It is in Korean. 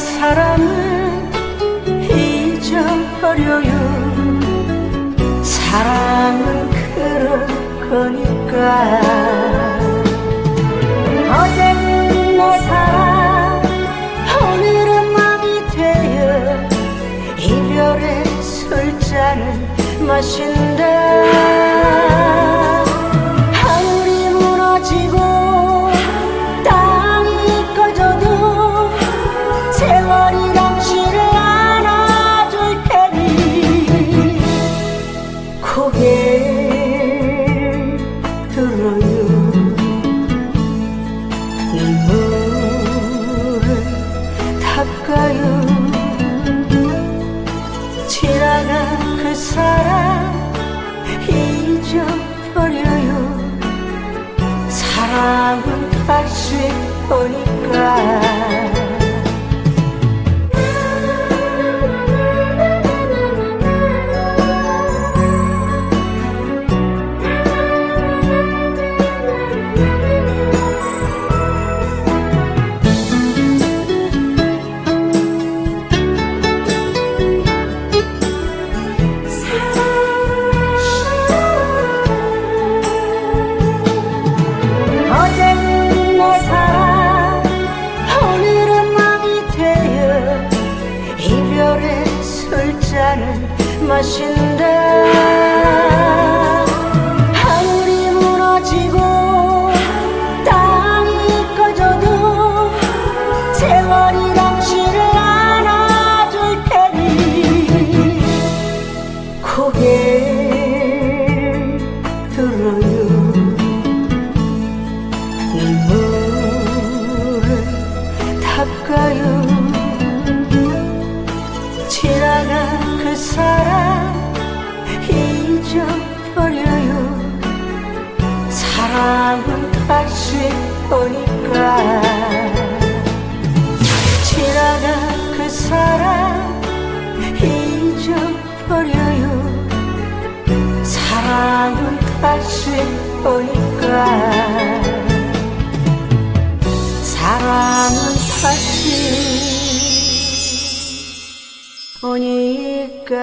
사람을 잊어버려요. 사랑은 그럴 거니까. 어제는 내 사랑 오늘은 맘이 되어 이별의 술잔을 마신다 오니 술잔 오니까 지나간 그 사랑 잊어버려요. 사랑은 다시 오니까 사랑은 다시 오니까